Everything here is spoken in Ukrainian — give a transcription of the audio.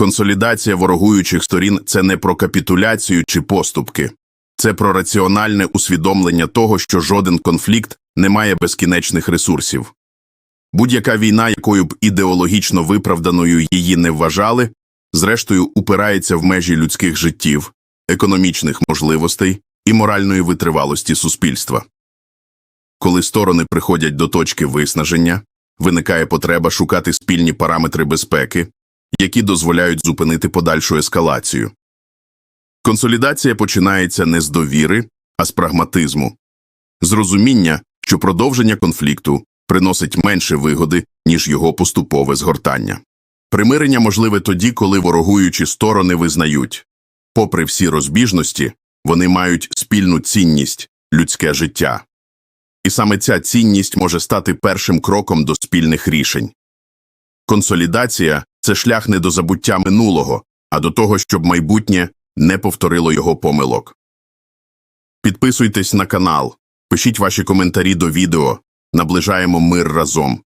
Консолідація ворогуючих сторін це не про капітуляцію чи поступки, це про раціональне усвідомлення того, що жоден конфлікт не має безкінечних ресурсів. Будь-яка війна, якою б ідеологічно виправданою її не вважали, зрештою упирається в межі людських життів, економічних можливостей і моральної витривалості суспільства. Коли сторони приходять до точки виснаження, виникає потреба шукати спільні параметри безпеки, які дозволяють зупинити подальшу ескалацію. Консолідація починається не з довіри, а з прагматизму, з розуміння, що продовження конфлікту приносить менше вигоди, ніж його поступове згортання. Примирення можливе тоді, коли ворогуючі сторони визнають, попри всі розбіжності, вони мають спільну цінність людське життя. І саме ця цінність може стати першим кроком до спільних рішень. Консолідація це шлях не до забуття минулого, а до того, щоб майбутнє не повторило його помилок. Підписуйтесь на канал, пишіть ваші коментарі до відео, наближаємо мир разом.